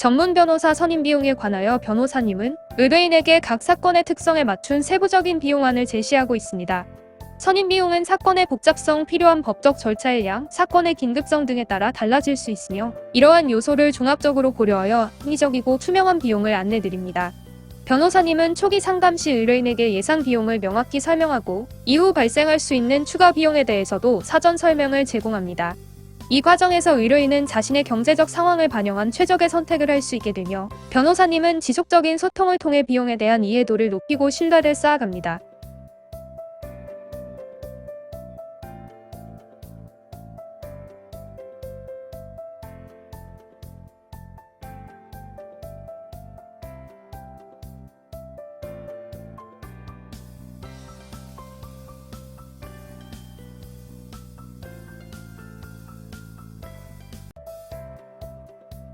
전문 변호사 선임 비용에 관하여 변호사님은 의뢰인에게 각 사건의 특성에 맞춘 세부적인 비용안을 제시하고 있습니다. 선임 비용은 사건의 복잡성, 필요한 법적 절차의 양, 사건의 긴급성 등에 따라 달라질 수 있으며 이러한 요소를 종합적으로 고려하여 합리적이고 투명한 비용을 안내드립니다. 변호사님은 초기 상담 시 의뢰인에게 예상 비용을 명확히 설명하고 이후 발생할 수 있는 추가 비용에 대해서도 사전 설명을 제공합니다. 이 과정에서 의뢰인은 자신의 경제적 상황을 반영한 최적의 선택을 할 수 있게 되며 변호사님은 지속적인 소통을 통해 비용에 대한 이해도를 높이고 신뢰를 쌓아갑니다.